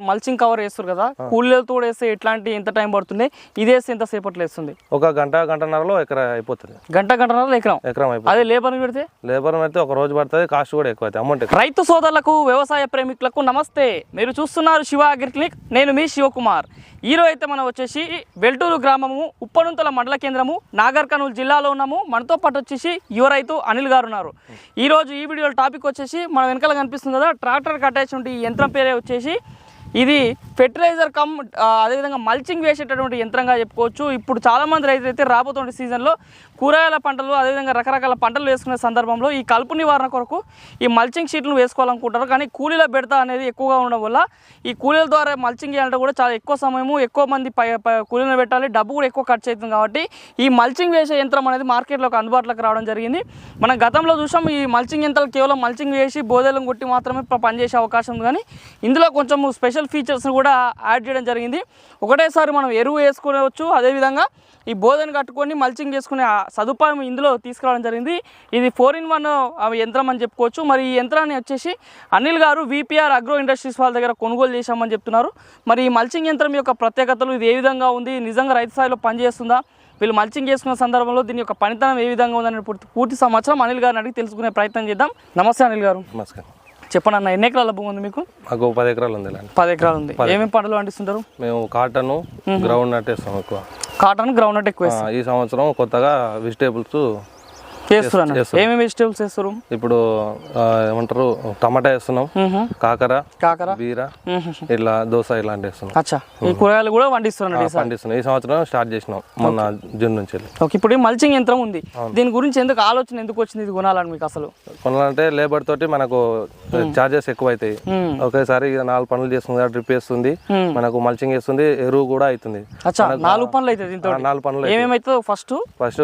Mulching cover వేస్తారు కదా కూలీలతో కూడా వేస్తే ఎట్లాంటి ఎంత టైం పడుతుంది? ఇది వేస్తే ఎంత సేపట్లో వేస్తుంది? ఒక గంట గంటన్నరలో ఎకరా అయిపోతుంది. గంట గంటన్నర ఎకరం? ఎకరం అయిపోతుంది. అదే లేబర్ పెడితే? లేబర్ అయితే ఒక రోజు పడుతుంది కాస్ట్ కూడా ఎక్కువ అమౌంట్ రైతు సోదరులకు వ్యవసాయ ప్రేమికులకు నమస్తే. మీరు చూస్తున్నారు శివ అగ్రి క్లినిక్ నేను మీ శివకుమార్. ఈరోజు అయితే మనం వచ్చేసి వెల్టూరు గ్రామము ఉప్పనుంతల మండల కేంద్రము నాగర్ కర్నూలు జిల్లాలో ఉన్నాము. మనతో పాటు వచ్చేసి యువ రైతు అనిల్ గారు ఉన్నారు. ఈ రోజు ఈ వీడియోలో టాపిక్ వచ్చేసి మన వెనకాల కనిపిస్తుంది కదా ట్రాక్టర్ కట్టేటువంటి ఈ యంత్రం పేరే వచ్చేసి ఇది ఫెర్టిలైజర్ కమ్ అదేవిధంగా మల్చింగ్ వేసేటటువంటి యంత్రంగా చెప్పుకోవచ్చు. ఇప్పుడు చాలామంది రైతులు అయితే రాబోతున్న సీజన్లో కూరగాయల పంటలు అదేవిధంగా రకరకాల పంటలు వేసుకునే సందర్భంలో ఈ కలుపు నివారణ కొరకు ఈ మల్చింగ్ షీట్లను వేసుకోవాలనుకుంటారు కానీ కూలీల బెడత అనేది ఎక్కువగా ఉండడం వల్ల ఈ కూలీల ద్వారా మల్చింగ్ చేయాలంటే కూడా చాలా ఎక్కువ సమయము ఎక్కువ మంది కూలీలను పెట్టాలి. డబ్బు కూడా ఎక్కువ ఖర్చు అవుతుంది కాబట్టి ఈ మల్చింగ్ వేసే యంత్రం అనేది మార్కెట్లోకి అందుబాటులోకి రావడం జరిగింది. మనం గతంలో చూసాం ఈ మల్చింగ్ యంత్రాలు కేవలం మల్చింగ్ వేసి బోధలను కొట్టి మాత్రమే పనిచేసే అవకాశం ఉంది. కానీ ఇందులో కొంచెం స్పెషల్ ఫీచర్స్ని కూడా యాడ్ చేయడం జరిగింది. ఒకటేసారి మనం ఎరువు వేసుకోవచ్చు అదేవిధంగా ఈ బోధన కట్టుకొని మల్చింగ్ చేసుకునే సదుపాయం ఇందులో తీసుకురావడం జరిగింది. ఇది ఫోర్ ఇన్ వన్ యంత్రం అని చెప్పుకోవచ్చు. మరి ఈ యంత్రాన్ని వచ్చేసి అనిల్ గారు విపిఆర్ అగ్రో ఇండస్ట్రీస్ వాళ్ళ దగ్గర కొనుగోలు చేశామని చెప్తున్నారు. మరి ఈ మల్చింగ్ యంత్రం యొక్క ప్రత్యేకతలు ఇది ఏ విధంగా ఉంది? నిజంగా రైతు స్థాయిలో పనిచేస్తుందా? వీళ్ళు మల్చింగ్ చేసుకున్న సందర్భంలో దీని యొక్క పనితనం ఏ విధంగా ఉందని పూర్తి పూర్తి సంవత్సరం అనిల్ గారిని అడిగి తెలుసుకునే ప్రయత్నం చేద్దాం. నమస్తే అనిల్ గారు. నమస్కారం. చెప్పండి అన్న ఎన్ని ఎకరాల భూమి ఉంది మీకు? మాకు పది ఎకరాలు ఉంది పది ఎకరాలు ఉంది. ఏమేమి పంటలు పండిస్తుంటారు? మేము కాటన్ గ్రౌండ్ నట్ వేస్తాం ఎక్కువ. కాటన్ గ్రౌండ్ నట్ ఎక్కువ ఈ సంవత్సరం కొత్తగా వెజిటేబుల్స్ చేస్తారు అన్న ఏమేమి వెజిటేబుల్స్ వేస్తారు? ఇప్పుడు ఏమంటారు టమాటా వేస్తున్నాం కాకర కాకర. బీర. ఇట్లా దోశ ఇలాంటి వేస్తున్నాం. అచ్చా. ఈ కూరగాయలు కూడా పండిస్తున్నారు ఆ, పండిస్తున్నాం. ఈ సంవత్సరం స్టార్ట్ చేసినాం మొన్న జూన్ నుంచి ఓకే ఇప్పుడు మల్చింగ్ యంత్రం ఉంది. దీని గురించి ఎందుకు ఆలోచన ఎందుకు వచ్చింది ఇది కొనాలని మీకు అసలు? కొనాలంటే లేబర్ తోటి మనకు చార్జెస్ ఎక్కువ అవుతాయి. ఒకేసారి నాలుగు పనులు చేస్తుంది డ్రిప్ వేస్తుంది. మనకు మల్చింగ్ వేస్తుంది ఎరువు కూడా అవుతుంది నాలుగు పనులు అవుతుంది ఆ, నాలుగు పనులు ఏమేమైతుందో ఫస్ట్ ఫస్ట్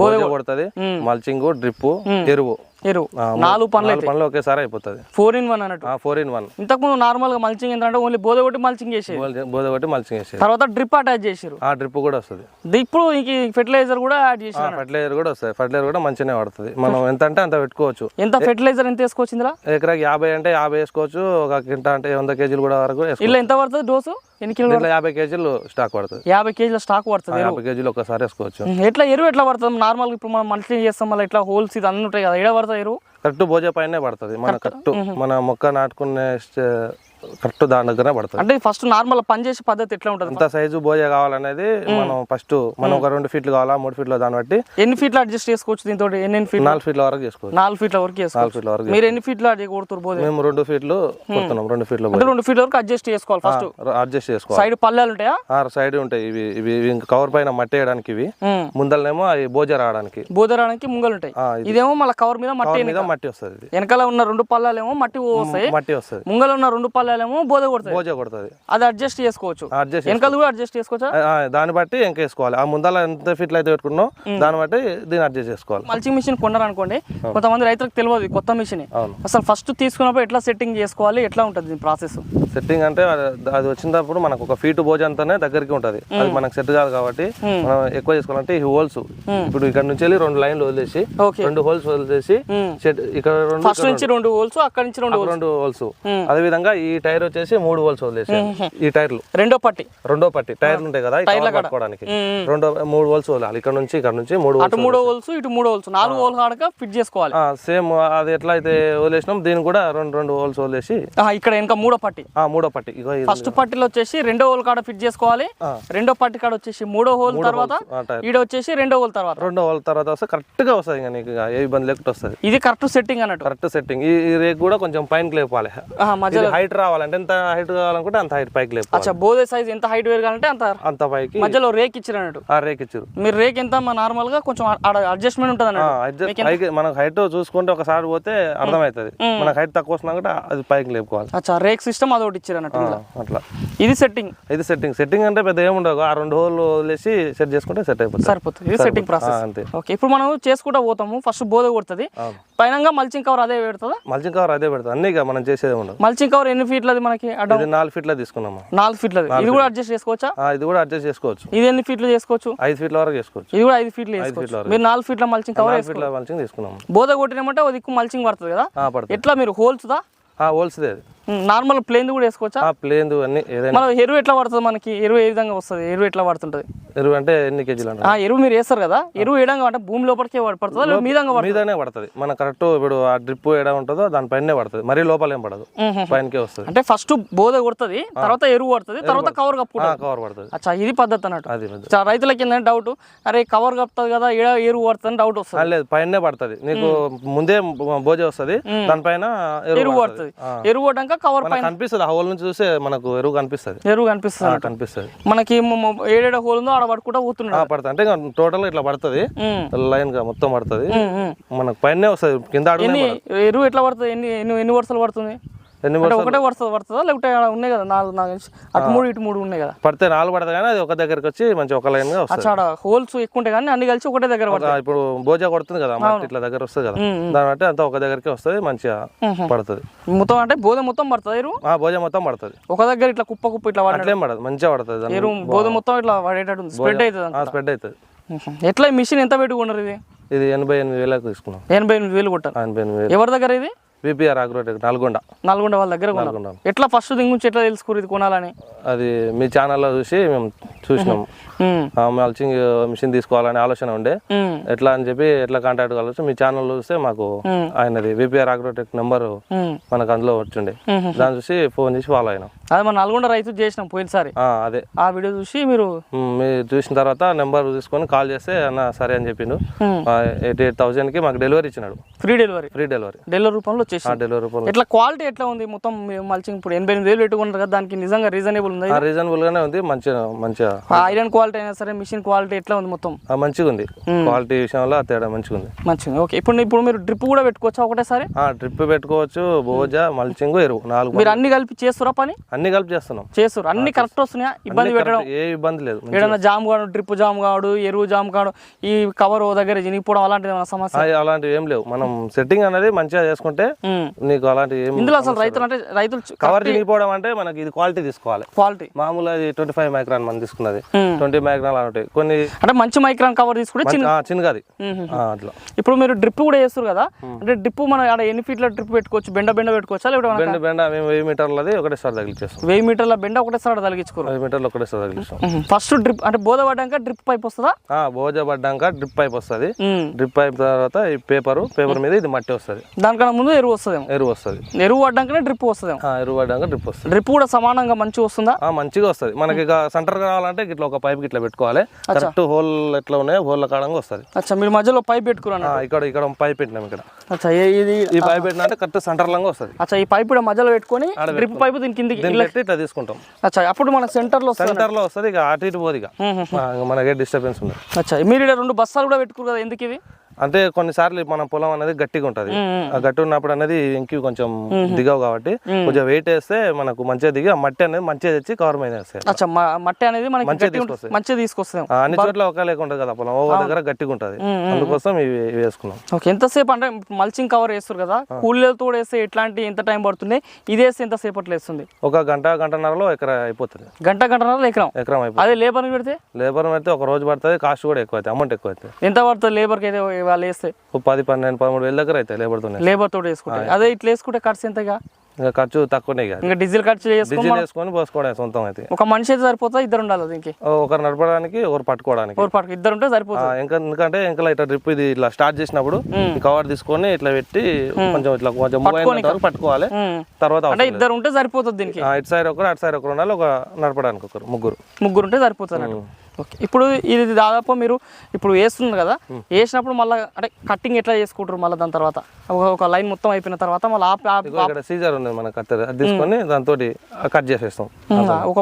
బోజ కొడుతుంది. మల్చింగ్ డ్రిప్ ఎరువు. ఎరువు. నాలుగు పనులు ఒకేసారి అయిపోతుంది. ఫోర్ ఇన్ వన్ అన్నట్టు. ఫోర్ ఇన్ వన్ ఇంతకుముందు నార్మల్గా మల్చింగ్ అంటే ఓన్లీ బోధ కొట్టి మల్చింగ్ చేసేది. బోధ కొట్టి మల్చింగ్ వేసేది తర్వాత డ్రిప్ అటాచ్ చేసారు ఆ డ్రిప్ కూడా వస్తుంది. ఇప్పుడు ఇంక ఫెర్టిలైజర్ కూడా యాడ్ ఫర్టిలైజర్ కూడా వస్తుంది. ఫర్టిలైజర్ కూడా మంచిగానే పడుతుంది. మనం ఎంత అంటే అంత పెట్టుకోవచ్చు. ఎంత ఫెర్టిలైజర్ ఎంత వేసుకోవచ్చు ఇందులో? ఎకరాకి యాభై అంటే యాభై వేసుకోవచ్చు. ఒక కింట అంటే వంద కేజీలు కూడా వరకు ఇలా ఎంత పడుతుంది డోసు? ఎన్ని కిలో దీంట్లో యాభై కేజీలు స్టాక్ పడుతుంది. యాభై కేజీల స్టాక్ పడుతుంది యాభై కేజీలు ఒకసారి వేసుకోవచ్చు. ఎట్లా ఎరువు ఎట్లా పడుతుంది? నార్మల్ ఇప్పుడు మనం మల్చింగ్ చేస్తాం మళ్ళీ ఇట్లా హోల్స్ ఇది అన్నీ ఉంటాయి కదా ఎడ పడుతుంది ఎరువు కరెక్ట్ భోజ పైనే పడుతుంది మన కరెక్ట్ మన మొక్క నాటుకునే కరెక్ట్ దాని దగ్గరనే పడుతుంది. అంటే ఫస్ట్ నార్మల్ పనిచేసే పద్ధతి ఎట్లా ఉంటుంది ఎంత సైజు భోజ కావాలనేది మనం ఫస్ట్ మనం ఒక రెండు ఫీట్లు కావాలా మూడు ఫీట్ల దాన్ని బట్టి ఎన్ని ఫీట్లు అడ్జస్ట్ చేసుకోవచ్చు దీంతో ఎన్ని ఫీట్లు? నాలుగు ఫీట్ల వరకు చేసుకోవచ్చు. నాలుగు ఫీట్ల వరకు నాలుగు ఫీట్ల వరకు మీరు ఎన్ని ఫీట్లు అడ్జస్ట్ కొడుతురు పోతే మేము రెండు ఫీట్లు కొడుతున్నాం రెండు ఫీట్ల అంటే రెండు ఫీట్ల వరకు అడ్జస్ట్ చేసుకోవాలి ఫస్ట్ అడ్జస్ట్ చేసుకోవాలి. సైడ్ పల్లెలు ఉంటాయా? ఆ సైడ్ ఉంటాయి ఇవి ఇవి కవర్ పైన మట్టి వేయడానికి ఇవి. ఉమ్. ముందరనేమో అవి భోజ రావడానికి. బోదరానికి ముంగలు ఉంటాయి. ఇదేమో మళ్ళీ కవర్ మీద మట్టి మీద మట్టి వస్తుంది వెనకాల ఉన్న రెండు పల్లాలేమో మట్టి వస్తాయి మట్టి వస్తుంది. ముంగల ఉన్న రెండు పల్లాలేమో బోద కొడతాయి భోజ కొడుతుంది. అది అడ్జస్ట్ చేసుకోవచ్చు. అడ్జస్ట్ వెనకాల కూడా అడ్జస్ట్ చేసుకోవచ్చా? దాన్ని బట్టి ఇంకా వేసుకోవాలి. ఆ ముందర ఎంత ఫీట్లు అయితే పెట్టుకున్నాం దాన్ని బట్టి దీన్ని అడ్జస్ట్ చేసుకోవాలి. మల్చింగ్ మిషన్ కొన్నారనుకోండి కొంతమంది రైతులకు తెలియదు కొత్త మిషన్ అసలు ఫస్ట్ తీసుకున్నప్పుడు ఎట్లా సెట్టింగ్ చేసుకోవాలి? ఎట్లా ఉంటుంది ప్రాసెస్ సెట్టింగ్ అంటే అది- వచ్చినప్పుడు మనకు ఒక ఫీట్ భోజ అంతానే దగ్గరికి ఉంటది. అది మనకు సెట్ కాదు కాబట్టి మనం ఎక్కువ చేసుకోవాలంటే ఈ హోల్స్ ఇప్పుడు ఇక్కడ నుంచి వెళ్ళి రెండు లైన్లు వదిలేసి రెండు హోల్స్ వదిలేసి ఇక్కడ రెండు ఫస్ట్ నుంచి రెండు హోల్స్ అక్కడ నుంచి రెండు. రెండు హోల్స్ అదే విధంగా ఈ టైర్ వచ్చేసి మూడు హోల్స్ వదిలేసి ఈ టైర్లు. రెండో పట్టి. రెండో పట్టి. టైర్లు ఉంటాయి కదా ఈ cover పట్టుకోవడానికి. రెండో మూడు హోల్స్ వదలాలి. ఇక్కడ నుంచి ఇక్కడ నుంచి మూడు అటు మూడో హోల్స్ ఇటు మూడో హోల్స్. నాలుగు హోల్ ఆడక ఫిట్ చేసుకోవాలి. సేమ్ అది ఎట్లా అయితే వదిలేసినాం దీన్ని కూడా రెండు రెండు హోల్స్ వదిలేసి. ఇక్కడ ఇంకా మూడో పట్టి. మూడో పట్టి. ఫస్ట్ పట్టిలో వచ్చేసి రెండో హోల్ కాడ ఫిట్ చేసుకోవాలి. రెండో పట్టి కాడ వచ్చేసి మూడో హోల్ తర్వాత ఈడ వచ్చేసి రెండో హోల్ తర్వాత. రెండో హోల్ తర్వాత వస్తే కరెక్ట్గా వస్తుంది ఇంకా నీకు ఏ ఇబ్బంది లేకుండా వస్తుంది. ఇది కరెక్ట్ సెట్టింగ్ అన్నట్టు. Correct setting. ఈ ఈ రేక్ కూడా కొంచెం పైనకి లేపాలి. ఆహా, మధ్య రావాలంటే ఎంత హైట్ కావాలనుకుంటే అంత హైట్ పైకి లేపాలి అచ్చా బోధే సైజ్ ఎంత హైట్ వేరగాలంటే అంత అంత పైకి మధ్యలో రేక్ ఇచ్చారు అన్నట్టు ఆ రేక్ ఇచ్చారు మీరు రేక్ ఎంత నార్మల్గా కొంచెం అడ్జస్ట్మెంట్ ఉంటుంది అన్నట్టు. మనకు హైట్ చూసుకుంటే ఒకసారి పోతే అర్థమవుతుంది. మనకు హైట్ తక్కువ వస్తున్నా కూడా అది పైకి లేపుకోవాలి. అచ్చా రేక్ సిస్టమ్ అదొకటి ఇచ్చారు అన్నట్టు. అట్లా. ఇది సెట్టింగ్ ఇది సెట్టింగ్ సెట్టింగ్ అంటే పెద్ద ఏముండదు ఆ రెండు హోల్ వదిలేసి సెట్ చేసుకుంటే సెట్ అయిపోతుంది. సరిపోతుంది. ఇది సెట్టింగ్ ప్రాసెస్ అంతే. ఓకే ఇప్పుడు మనం చేసుకుంటా పోతాము. ఫస్ట్ బోధ కొడుతుంది. పైనంగా మల్చింగ్ కవర్ అదే పెడుతుందా? మల్చింగ్ కవర్ అదే పెడతాం అన్నీ మనం చేసేది ఉండదు. మల్చింగ్ కవర్ ఎన్ని ఫీట్లది మనకి ఇది నాలుగు ఫీట్ల తీసుకున్నాము? నాలుగు ఫీట్లది. ఇది కూడా అడ్జస్ట్ చేసుకోవచ్చా? ఇది కూడా అడ్జస్ట్ చేసుకోవచ్చు. ఇది ఎన్ని ఫీట్లు చేసుకోవచ్చు? ఐదు ఫీట్ల వరకు చేసుకోవచ్చు. ఇది కూడా ఐదు ఫీట్లు చేసుకోవచ్చు. మీరు నాలుగు ఫీట్ల మల్చింగ్ కవర్ ఫీట్ల మల్చింగ్ తీసుకున్నాము. బోధ కొట్టినామంటే దిక్కు మల్చింగ్ పడుతుంది కదా? ఎట్లా మీరు హోల్స్దా? హోల్స్దే అది. నార్మల్ ప్లేన్ కూడా వేసుకోవచ్చా? ఆ ప్లేన్ అన్ని ఏదైనా మన ఎరువు ఎట్లా పడుతుంది మనకి? ఎరువు ఏ విధంగా వస్తుంది? ఎరువు ఎట్లా పడుతుంటది ఎరువు అంటే ఎన్ని కేజీలు అంటే ఆ ఎరువు మీరు వేస్తారు కదా? ఎరువు వేయడం అంటే భూమి లోపలికే పడుతుందా? పడుతుంది మీదనే పడుతుంది. మన కరెక్ట్ ఇప్పుడు ఆ డ్రిప్ ఏడా ఉంటుందో దానిపైనే పడుతుంది. మరీ లోపల ఏం పడదు. పైనకే వస్తుంది. అంటే ఫస్ట్ బోధ కొడుతుంది తర్వాత ఎరువు పడుతుంది తర్వాత కవర్ కప్పుకుంటుంది. కవర్ పడుతుంది. అచ్చా ఇది పద్ధతి అన్నట్టు. అది రైతులకి ఏంటంటే డౌట్ అరే కవర్ కప్పుతుంది కదా ఏడ ఎరువు పడుతుంది డౌట్ వస్తుంది. లేదు పైనే పడుతుంది. నీకు ముందే భోజ వస్తుంది దానిపైన ఎరువు ఎరువు పడుతుంది. ఎరువు పడ్డాక కవర్ మనకు కనిపిస్తుంది ఆ హోల్ నుంచి చూస్తే మనకు ఎరువు కనిపిస్తుంది. ఎరువు కనిపిస్తుంది. కనిపిస్తుంది. మనకి ఏడేడ హోల్ ఉందో ఆడ పట్టుకుంటా పోతున్నాడు పడుతుంది అంటే టోటల్ ఇట్లా పడుతుంది. లైన్గా మొత్తం పడుతుంది. మనకు పైనే వస్తుంది కింద. ఎరువు ఎట్లా పడుతుంది? ఎన్ని ఎన్ని ఎన్ని వరుసలు పడుతుంది? అంటే వరుసలు ఒకటే వరుస పడుతుందా లేకపోతే ఉన్నాయి కదా? నాలుగు నాలుగు అటు మూడు ఇటు మూడు ఉన్నాయి కదా? పడితే నాలుగు పడుతుంది కానీ అది ఒక దగ్గరికి వచ్చి మంచి ఒక లైన్గా వస్తుంది హోల్స్ ఎక్కువ ఉంటాయి కానీ అన్ని కలిసి ఒకటే దగ్గర పడతాయి. ఒక ఇప్పుడు భోజ కొడుతుంది కదా ఇట్లా దగ్గర వస్తుంది కదా. దాన్ని బట్టి అంతా ఒక దగ్గరికి వస్తుంది మంచిగా పడుతుంది. మొత్తం అంటే బోధ మొత్తం పడుతుంది ఎరువు ఆ భోజ మొత్తం పడుతుంది. ఒక దగ్గర ఇట్లా కుప్ప కుప్ప ఇట్లా అట్లేం పడదు మంచిగా పడుతుంది. ఎరువు బోధ మొత్తం ఇట్లా పడేటట్టు స్ప్రెడ్ అవుతుంది స్ప్రెడ్ అవుతుంది. ఎట్లా మిషన్ ఎంత పెట్టుకున్నారు ఇది? ఇది ఎనభై ఎనిమిది వేలకు తీసుకున్నాం. ఎనభై ఎనిమిది వేలు కొట్టారు. ఎనభై ఎనిమిది ఎవరి దగ్గర ఇది? BPR Agrotech Nalgonda. నల్గొండ వాళ్ళ దగ్గర నల్గొండ. ఎట్లా ఫస్ట్ దింగు నుంచి ఎట్లా తెలుసుకోరు ఇది కొనాలని? అది మీ ఛానల్లో చూసి మేము చూసినాం. ఉమ్, ఆ, మల్చింగ్ మిషన్ తీసుకోవాలనే ఆలోచన ఉండే. ఉమ్, ఎట్లా అని చెప్పి ఎట్లా కాంటాక్ట్ కావచ్చు మీ ఛానల్ చూస్తే మాకు ఆయనది బీపీఆర్ అగ్రోటెక్ నెంబర్ ఉమ్. మనకు అందులో వచ్చిండే. దాన్ని చూసి ఫోన్ చేసి ఫాలో అయినాం. అదే మన నల్గొండ రైతు చేసినాం పోయినసారి. అదే. ఆ వీడియో చూసి మీరు చూసిన తర్వాత నెంబర్ తీసుకొని కాల్ చేస్తే అన్న సరే అని చెప్పిండు. ఎయిటీ ఎయిట్ థౌజండ్కి మాకు డెలివరీ ఇచ్చినాడు. Free delivery. Free delivery. Delivery రూపంలో వచ్చేసి డెలివరీ రూపంలో ఎట్లా క్వాలిటీ ఎట్లా ఉంది మొత్తం మల్చింగ్ ఇప్పుడు? ఎనభై ఎనిమిది వేలు పెట్టుకున్నారు కదా దానికి నిజంగా రీజనబుల్ ఉంది రీజనబుల్ గానే ఉంది మంచిగా మంచిగా. ఐరన్ క్వాలిటీ అయినా సరే మిషన్ క్వాలిటీ ఎట్లా ఉంది మొత్తం? మంచిగా ఉంది. క్వాలిటీ విషయంలో తేడా మంచిగా ఉంది. మంచిగా ఓకే ఇప్పుడు ఇప్పుడు మీరు డ్రిప్ కూడా పెట్టుకోవచ్చా ఒకటేసారి? ఆ డ్రిప్ పెట్టుకోవచ్చు బోజ మల్చింగ్ ఎరువు నాలుగు మీరు అన్ని కలిపి చేస్తురా పని? అన్ని కలిపి చేస్తున్నాం. చేస్తారు అన్ని కరెక్ట్ వస్తున్నాయా? ఇబ్బంది పెట్టడం? ఏ ఇబ్బంది లేదు. ఏదైనా జామ్ కాడు డ్రిప్ జామ్ కాడు ఎరువు జామ్ కాడు ఈ కవర్ దగ్గర చినిగిపోవడం అలాంటిది సమస్య? అలాంటివి ఏం లేవు. మనం సెట్టింగ్ అనేది మంచిగా చేసుకుంటే. నీకు అలాంటి ఇందులో అసలు రైతులు అంటే రైతులు కవర్ చినిగిపోవడం అంటే మనకి ఇది క్వాలిటీ తీసుకోవాలి. క్వాలిటీ మామూలు అది ట్వంటీ ఫైవ్ మైక్రాన్ మనం తీసుకున్నది. ట్వంటీ మైక్రాన్ అలా ఉంటాయి. కొన్ని అంటే మంచి మైక్రాన్ కవర్ తీసుకుంటే చిన్న ఆ, చిన్నగది మ్మ్. ఆ, అట్లా. ఇప్పుడు మీరు డ్రిప్ కూడా చేస్తారు కదా? అంటే డ్రిప్ మన ఆడ ఎన్ని ఫీట్ల డ్రిప్ పెట్టుకోవచ్చు? బెండ బెండ పెట్టుకోవచ్చా? లేకపోతే బెండ బెండ మేము వెయ్యి మీటర్లది ఒకటేసారి తగిలిచ్చేస్తాం. వెయ్యి మీటర్ల బెండ ఒకటేసారి తలిగించుకోరు. వెయ్యి మీటర్లు ఒకటేసారి ఫస్ట్ డ్రిప్ అంటే బోధ పడ్డాక డ్రిప్ పైప్ వస్తుందా? బోజ పడ్డాక డ్రిప్ పైప్ వస్తుంది. డ్రిప్ పైప్ తర్వాత ఈ పేపరు పేపర్ మీద ఇది మట్టి వస్తుంది. దానికన్నా ముందు ఎరువు వస్తుందేమో. ఎరువు వస్తుంది. ఎరువు పడ్డాకనే డ్రిప్ వస్తుందేమో. ఎరువు పడ్డాక డ్రిప్ వస్తుంది. డ్రిప్ కూడా సమానంగా మంచిగా వస్తుందా? మంచిగా వస్తుంది. మనకి సెంటర్ కావాలంటే ఇట్లా ఒక పైప్ ఇట్లా పెట్టుకోవాలి. కరెక్ట్ హోల్ ఎట్లా ఉన్నాయో హోల్ కాడంగా వస్తుంది. అచ్చా మీరు మధ్యలో పైప్ పెట్టుకున్నాను ఇక్కడ ఇక్కడ పైప్ పెట్టినాం ఇక్కడ. అచ్చా ఏ- ఇది ఈ పైప్ పెట్టినా అంటే కరెక్ట్ సెంటర్ లాగా వస్తుంది. అచ్చా ఈ పైప్ మధ్యలో పెట్టుకొని డ్రిప్ పైప్ దీని కిందికి ఇట్లా తీసుకుంటాం. అచ్చా అప్పుడు మనకు సెంటర్లో వస్తుంది సెంటర్లో వస్తుంది ఇక అటు ఇటు పోదు ఇక. మనకే డిస్టర్బెన్స్ ఉంది అచ్చా మీరు రెండు బస్తాలు కూడా పెట్టుకురు కదా ఎందుకు ఇవి? అంటే కొన్నిసార్లు మన పొలం అనేది గట్టిగా ఉంటది. ఆ గట్టి ఉన్నప్పుడు అనేది ఇంకి కొంచెం దిగవు కాబట్టి కొంచెం వెయిట్ వేస్తే మనకు మంచిగా దిగి ఆ మట్టి అనేది మంచిగా తెచ్చి కవర్ మీద వేస్తాయి మట్టి అనేది మనకి మంచిగా తీసుకొస్తాం అన్ని చోట్ల ఒకే లేక ఉంటుంది కదా పొలం. ఒక దగ్గర గట్టిగా ఉంటది. అందుకోసం ఇవి వేసుకున్నాం. ఓకే ఎంతసేపు అంటే మల్చింగ్ కవర్ వేస్తారు కదా కూలీలతో కూడా వేస్తే ఎట్లాంటి ఎంత టైం పడుతుంది ఇది వేస్తే ఎంత సేపట్లో వేస్తుంది? ఒక గంట గంటన్నరలో ఎకర అయిపోతుంది. గంట గంటన్నర ఎకరం? ఎకరం అయిపోతుంది. అదే లేబర్ పెడితే? లేబర్ అయితే ఒక రోజు పడుతుంది కాస్ట్ కూడా ఎక్కువ అవుతుంది అమౌంట్ ఎక్కువ అవుతుంది ఎంత పడుతుంది లేబర్కి అయితే వాళ్ళు వేస్తే పది పన్నెండు పదమూడు వేల దగ్గర అవుతాయి లేబర్తోనే లేబర్ తోటి వేసుకుంటే. అదే ఇట్లా వేసుకుంటే ఖర్చు ఎంతగా? ఇంకా ఖర్చు తక్కువనే ఇంకా డీజిల్ ఖర్చు చేసుకుని డీజిల్ వేసుకొని పోసుకోవడం సొంతం అయితే. ఒక మనిషి అయితే సరిపోతా ఇద్దరు ఉండాలి దీనికి? ఒకరు నడపడానికి ఒకరు పట్టుకోవడానికి. ఓర్ పాటు ఇద్దరు ఉంటే ఆ, సరిపోతుంది ఇంకా ఎందుకంటే ఇంకా ఇట్లా డ్రిప్ ఇది ఇట్లా స్టార్ట్ చేసినప్పుడు కవర్ తీసుకొని ఇట్లా పెట్టి కొంచెం ఇట్లా కొంచెం మూవ్ పట్టుకోవాలి. తర్వాత అంటే ఇద్దరు ఉంటే సరిపోతుంది దీనికి? ఇటు సైడ్ ఒకరు అటు సైడ్ ఒకరు ఉండాలి ఒక నడపడానికి ఒకరు ముగ్గురు. ముగ్గురు ఉంటే సరిపోతుంది ఓకే. ఇప్పుడు ఇది దాదాపు మీరు ఇప్పుడు వేస్తున్నారు కదా వేసినప్పుడు మళ్ళీ అంటే కట్టింగ్ ఎట్లా చేసుకుంటారు మళ్ళీ దాని తర్వాత? ఒక- లైన్ మొత్తం అయిపోయిన తర్వాత మళ్ళీ సీజర్ ఉంది మన కత్తెర అది తీసుకొని దాంతో కట్ చేసేస్తాం. ఒక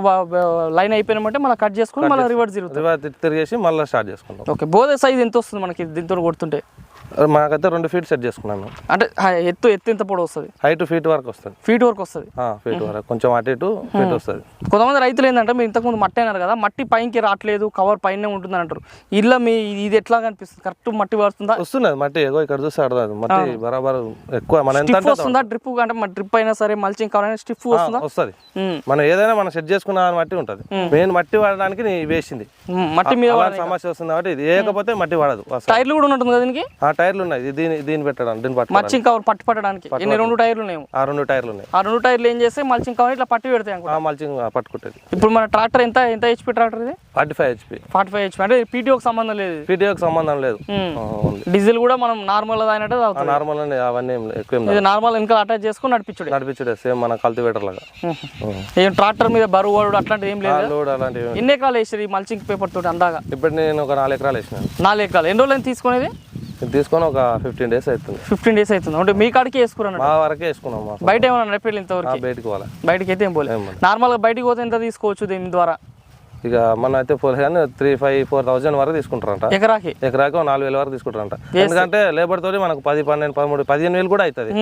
లైన్ అయిపోయినామంటే మళ్ళీ కట్ చేసుకుని మళ్ళీ రివర్స్ తిరుగుతుంది రివర్స్ తిరిగేసి మళ్ళీ స్టార్ట్ చేసుకుంటాం. ఓకే. బోధ సైజ్ ఎంత వస్తుంది మనకి దీంతో కొడుతుంటే? మనకైతే రెండు ఫీట్ సెట్ చేసుకున్నాను. అంటే ఎత్తు ఎత్తు ఎంత పొడవు వస్తుంది? హైట్ ఫీట్ వరకు వస్తుంది. ఫీట్ వరకు వస్తుంది? ఫీట్ వరకు. కొంచెం అటు ఇటు ఫీట్ వస్తుంది. కొంతమంది రైతులు ఏంటంటే మీరు ఇంతకుముందు మట్టి అన్నారు కదా మట్టి పైకి రావట్లేదు కవర్ పైనే ఉంటుంది అంటారు. ఇలా మీ ఇది ఎట్లా కనిపిస్తుంది? కరెక్ట్ మట్టి పడుతుందా వస్తున్నది మట్టి ఏగో ఇక్కడ చూస్తే అర్థం మట్టి బరాబర్ ఎక్కువ మన ఎంత వస్తుందా డ్రిప్ అంటే మన డ్రిప్ అయినా సరే మల్చింగ్ కవర్ అయినా స్టిఫ్ వస్తుందా? వస్తుంది. మనం ఏదైనా మనం సెట్ చేసుకున్న దాన్ని బట్టి ఉంటుంది. మెయిన్ మట్టి వాడడానికి వేసింది. మట్టి మీద సమస్య వస్తుంది కాబట్టి ఇది. వేయకపోతే మట్టి వాడదు. టైర్లు కూడా ఉంటుంది కదా దీనికి? ఆ టైర్ టైర్లు ఉన్నాయి. దీని దీని పెట్టడం దీన్ని పట్టుకోవడానికి. మల్చింగ్ కవర్ పట్టు పట్టడానికి. ఎన్ని రెండు టైర్లు ఉన్నాయి? ఆ రెండు టైర్లు ఉన్నాయి. ఆ రెండు టైర్లు ఏం చేస్తే మల్చింగ్ కవర్ ఇట్లా పట్టి పెడతాయి మల్చింగ్ పట్టుకుంటుంది. ఇప్పుడు మన ట్రాక్టర్ ఎంత ఎంత హెచ్పి ట్రాక్టర్ ఇది? Forty five HP forty five HP అంటే పీటీఓకి సంబంధం లేదు. పీటీఓకి సంబంధం లేదు. డీజిల్ కూడా మనం నార్మల్ అయినట్టు నార్మల్ అవన్నీ ఎక్కువ ఇది నార్మల్ ఇంకా అటాచ్ చేసుకుని నడిపించుడే. నడిపించుడే సేమ్ మన కల్టివేటర్ లాగా. ఉం. ఏం ట్రాక్టర్ మీద బరువు అట్లాంటివి ఏం లేదు. లోడ్ అలాంటివి ఎన్ని ఎకరాలు వేసారు ఈ మల్చింగ్ పేపర్ తోటి అందాగా? ఇప్పుడు నేను ఒక నాలుగు ఎకరాలు వేసినాను. నాలుగు ఎకరాలు. ఎన్ని రోజులు తీసుకునేది? తీసుకొని ఒక ఫిఫ్టీన్ డేస్ అవుతుంది. ఫిఫ్టీన్ డేస్ అవుతుంది. అంటే మీ కాడికి వేసుకున్నాను మా వరకే వేసుకున్నాం బయట ఏమైనా నడిపేది ఇంతవరకు? బయటికి పోలే. బయటకి అయితే ఏం పోలేదు. నార్మల్గా బయటికి పోతే ఎంత తీసుకోవచ్చు దీని ద్వారా? ఇక మన అయితే పోలే కానీ త్రీ ఫైవ్ ఫోర్ థౌసండ్ వరకు తీసుకుంటారంట. ఎకరాకి? ఎకరాకు నాలుగు వేల వరకు తీసుకుంటారంట. ఎందుకంటే లేబర్ తోటి మనకు పది పన్నెండు పదమూడు పదిహేను వేలు కూడా అవుతుంది.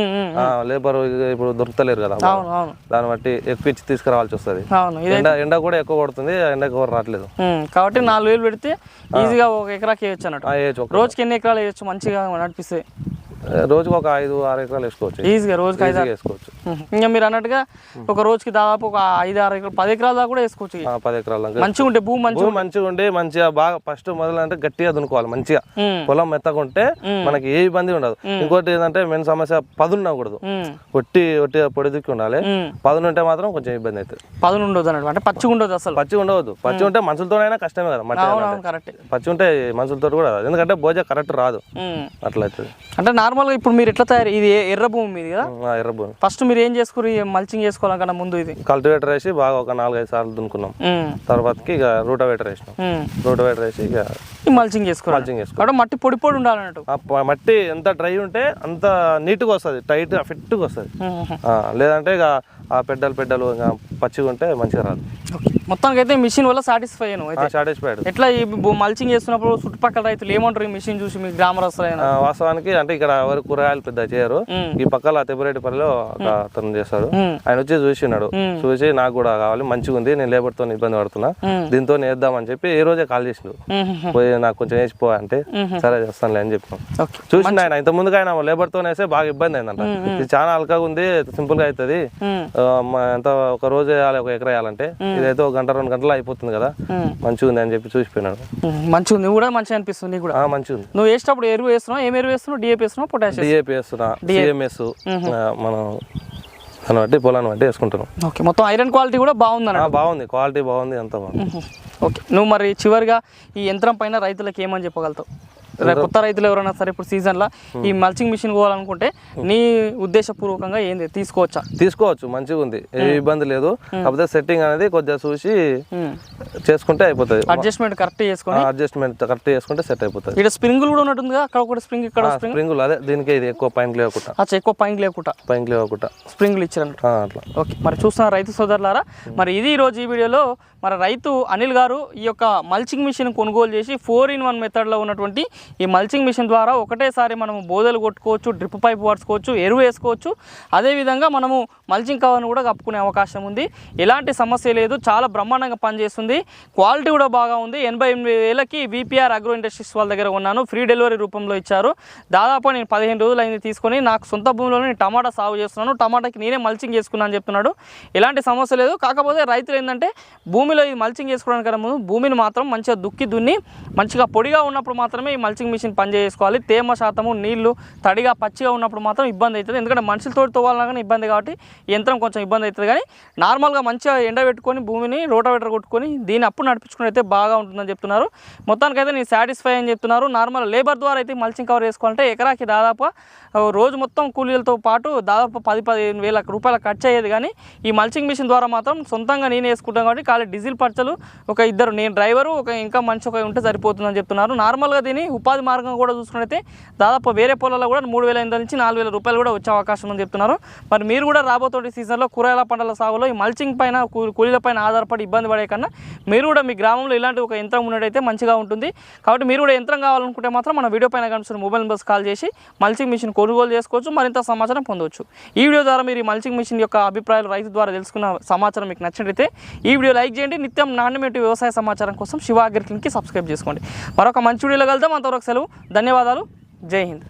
లేబర్ ఇప్పుడు దొరుకుతలేరు కదా. అవును అవును. దాన్ని బట్టి ఎక్కువ ఇచ్చి తీసుకురావాల్సి వస్తుంది. ఎండ ఎండ కూడా ఎక్కువ కొడుతుంది ఎండ ఎక్కువ రావట్లేదు. కాబట్టి నాలుగు వేలు పెడితే ఈజీగా ఒక ఎకరాకి వేయచ్చు అన్నట్టు. రోజుకి ఎన్ని ఎకరాలు వేయచ్చు మంచిగా నడిపిస్తే రోజుకు ఒక ఐదు ఆరు ఎకరాలు వేసుకోవచ్చు. ఈజీగా రోజుకి ఐదు వేసుకోవచ్చు. ఇంకా మీరు అన్నట్టుగా ఒక రోజుకి దాదాపు ఒక ఐదు ఆరు ఎకరాలు పది ఎకరాల దాకా కూడా వేసుకోవచ్చు పది ఎకరాల. మంచిగా ఉంటే భూమి మంచిగా మంచిగా ఉండి మంచిగా బాగా ఫస్ట్ మొదలంటే గట్టిగా దున్నుకోవాలి మంచిగా. పొలం మెత్తకుంటే మనకి ఏ ఇబ్బంది ఉండదు. ఇంకోటి ఏంటంటే మెయిన్ సమస్య పదును ఉండకూడదు. ఉమ్, ఒట్టి ఒట్టి పొడి దుక్కి ఉండాలి. పదును ఉంటే మాత్రం కొంచెం ఇబ్బంది అవుతుంది. పదును ఉండదు అన్నట్టు. అంటే పచ్చిగా ఉండదు అసలు. పచ్చి ఉండవద్దు. పచ్చి ఉంటే మనుషులతోనైనా కష్టమే కదా మట్టి పచ్చి ఉంటే మనుషులతో కూడా ఎందుకంటే భోజ కరెక్ట్ రాదు. అట్లా అవుతుంది అంటే నార్మల్గా ఇప్పుడు మీరు ఎట్లా తయారు ఇది ఎర్ర భూమి మీది కదా? ఎర్ర భూమి. ఫస్ట్ మీరు ఏం చేసుకుని మల్చింగ్ చేసుకోవాలనుకన్నా ముందు ఇది. కల్టివేటర్ వేసి బాగా ఒక నాలుగైదు సార్లు దున్నుకున్నాం. తర్వాతకి ఇక రూటవేటర్ వేసినాం. రూటవేటర్ వేసి ఇక మల్చింగ్ చేసుకోవాలి. మల్చింగ్ కాబట్టి మట్టి పొడి పొడి ఉండాలన్నట్టు. మట్టి ఎంత డ్రై ఉంటే అంత నీట్గా వస్తుంది టైట్గా ఫిట్గా వస్తుంది. లేదంటే ఇక ఆ పెడ్డలు పెడ్డలు పచ్చిగా ఉంటే మంచిగా రాదు. మొత్తానికి అయితే మిషన్ వల్ల సాటిస్ఫై సాటిస్ఫైడ్ ఎట్లా ఈ మల్చింగ్ చేస్తున్నప్పుడు చుట్టుపక్కల రైతులు ఏమంటారు ఈ మిషన్ చూసి మీకు గ్రామరస్తులైన వాస్తవానికి అంటే ఇక్కడ ఎవరు కూరగాయలు పెద్ద చేయరు. ఈ పక్కల ఒక అతను చేస్తాడు. ఆయన వచ్చి చూసినాడు. చూసి నాకు కూడా కావాలి మంచిగా ఉంది నేను లేబర్తో ఇబ్బంది పడుతున్నా. దీంతో వేద్దామని చెప్పి ఈ రోజే కాల్ చేసిండు. పోయి నాకు కొంచెం వేసిపో అంటే సరే చేస్తానులే అని చెప్పాను ఓకే. చూసిండు ఆయన ఇంత ముందుగా ఆయన లేబర్తో వేస్తే బాగా ఇబ్బంది అయిందంట. ఇది చాలా అల్కగా ఉంది సింపుల్గా అవుతుంది. ఎంత ఒక రోజు వేయాలి ఒక ఎకర వేయాలంటే ఇదైతే ఒక గంట రెండు గంటలు అయిపోతుంది కదా. మంచిగా ఉంది అని చెప్పి చూసిపోయినాడు. మంచిగా ఉంది. కూడా మంచిగా అనిపిస్తుంది నీకు కూడా. మంచిగా ఉంది. నువ్వు వేసేటప్పుడు ఎరువు వేస్తున్నావు ఏం ఎరువు వేస్తున్నావు డిఏపి వేస్తున్నావు? పొటాషియం డిఏపి వేస్తున్నా సిఎంఎస్ మనం దాన్ని బట్టి పొలాన్ని బట్టి వేసుకుంటున్నాం. ఓకే మొత్తం ఐరన్ క్వాలిటీ కూడా బాగుంది బాగుంది క్వాలిటీ బాగుంది అంత బాగుంది. ఓకే. నువ్వు మరి చివరిగా ఈ యంత్రం పైన రైతులకు ఏమని చెప్పగలుగుతావు? కొత్త రైతులు ఎవరైనా సరే ఇప్పుడు సీజన్లో ఈ మల్చింగ్ మిషన్ పోవాలనుకుంటే నీ ఉద్దేశపూర్వకంగా ఏంది? తీసుకోవచ్చా? తీసుకోవచ్చు మంచిగా ఉంది. ఏ ఇబ్బంది లేదు. కాకపోతే సెట్టింగ్ అనేది కొద్దిగా చూసి. చేసుకుంటే అయిపోతుంది. అడ్జస్ట్మెంట్ కరెక్ట్ చేసుకొని అడ్జస్ట్మెంట్ కరెక్ట్ చేసుకుంటే సెట్ అయిపోతుంది. ఇక్కడ స్ప్రింగులు కూడా ఉన్నట్టుందిగా? అక్కడ ఒకటి స్ప్రింగ్ ఇక్కడ స్ప్రింగ్ స్ప్రింగులు అదే దీనికి ఇది ఎక్కువ పైన లేకుండా అచ్చా ఎక్కువ పైకి లేకుండా పైన లేకుండా స్ప్రింగులు ఇచ్చారన్నట్టు. ఆ, అట్లా. ఓకే మరి చూస్తున్న రైతు సోదరులారా మరి ఇది ఈరోజు ఈ వీడియోలో మరి రైతు అనిల్ గారు ఈ యొక్క మల్చింగ్ మిషన్ కొనుగోలు చేసి ఫోర్ ఇన్ వన్ మెథడ్లో ఉన్నటువంటి ఈ మల్చింగ్ మిషన్ ద్వారా ఒకటేసారి మనము బోదలు కొట్టుకోవచ్చు డ్రిప్ పైప్ పడుచుకోవచ్చు ఎరువు వేసుకోవచ్చు. అదేవిధంగా మనము మల్చింగ్ కవర్ను కూడా కప్పుకునే అవకాశం ఉంది. ఎలాంటి సమస్య లేదు. చాలా బ్రహ్మాండంగా పనిచేస్తుంది. క్వాలిటీ కూడా బాగా ఉంది. ఎనభై ఎనిమిది వేలకి విపిఆర్ అగ్రో ఇండస్ట్రీస్ వాళ్ళ దగ్గర ఉన్నాను ఫ్రీ డెలివరీ రూపంలో ఇచ్చారు. దాదాపు నేను పదిహేను రోజులు అయింది తీసుకొని నాకు సొంత భూమిలోనే నేను టమాటా సాగు చేస్తున్నాను. టమాటాకి నేనే మల్చింగ్ చేసుకున్నాను అని చెప్తున్నాడు. ఎలాంటి సమస్య లేదు. కాకపోతే రైతులు ఏంటంటే భూమిలో ఈ మల్చింగ్ చేసుకోవడానికి ముందు భూమిని మాత్రం మంచిగా దుక్కి దున్ని మంచిగా పొడిగా ఉన్నప్పుడు మాత్రమే ఈ మల్చింగ్ మిషన్ పని చేసుకోవాలి. తేమ శాతము నీళ్ళు తడిగా పచ్చిగా ఉన్నప్పుడు మాత్రం ఇబ్బంది అవుతుంది. ఎందుకంటే మనుషులతో తోవాలన్నా కానీ ఇబ్బంది కాబట్టి యంత్రం కొంచెం ఇబ్బంది అవుతుంది. కానీ నార్మల్గా మంచిగా ఎండబెట్టుకొని భూమిని రోటావేటర్ కొట్టుకొని దీన్ని అప్పుడు నడిపించుకుని అయితే బాగా ఉంటుందని చెప్తున్నారు. మొత్తానికైతే నేను సాటిస్ఫై అని చెప్తున్నారు. నార్మల్ లేబర్ ద్వారా అయితే మల్చింగ్ కవర్ చేసుకోవాలంటే ఎకరాకి దాదాపు రోజు మొత్తం కూలీలతో పాటు దాదాపు పది పదిహేను వేల రూపాయలు ఖర్చు అయ్యేది. కానీ ఈ మల్చింగ్ మిషన్ ద్వారా మాత్రం సొంతంగా నేను వేసుకుంటాను కాబట్టి ఖాళీ డీజిల్ పర్చలు ఒక ఇద్దరు నేను డ్రైవరు ఒక ఇంకా మంచి ఒక ఉంటే సరిపోతుందని చెప్తున్నారు. నార్మల్గా దీన్ని ఉపాధి మార్గం కూడా చూసుకున్నైతే దాదాపు వేరే పొలాల్లో కూడా మూడు వేల ఎనిమిది నుంచి నాలుగు వేల రూపాయలు కూడా వచ్చే అవకాశం ఉందని చెప్తున్నారు. మరి మీరు కూడా రాబోతోటి సీజన్లో కూరగాయల పంటల సాగులో ఈ మల్చింగ్ పైన కూలీల పైన ఆధారపడి ఇబ్బంది పడే కన్నా మీరు కూడా మీ గ్రామంలో ఇలాంటి ఒక యంత్రం ఉన్నట్టయితే మంచిగా ఉంటుంది. కాబట్టి మీరు కూడా యంత్రం కావాలనుకుంటే మాత్రం మన వీడియో పైన కనిపిస్తున్న మొబైల్ నెంబర్స్ కాల్ చేసి మల్చింగ్ మిషన్ కొనుగోలు చేసుకోవచ్చు. మరింత సమాచారం పొందవచ్చు. ఈ వీడియో ద్వారా మీరు ఈ మల్చింగ్ మిషన్ యొక్క అభిప్రాయాలు రైతు ద్వారా తెలుసుకున్న సమాచారం మీకు నచ్చినట్లయితే ఈ వీడియో లైక్ చేయండి. నిత్యం నాణ్యమైన వ్యవసాయ సమాచారం కోసం శివ అగ్రిక్లిన్కి సబ్స్క్రైబ్ చేసుకోండి. మరొక మంచి వీడియోలో కలుద్దాం. అంతవరకు సెలవు ధన్యవాదాలు. జై హింద్.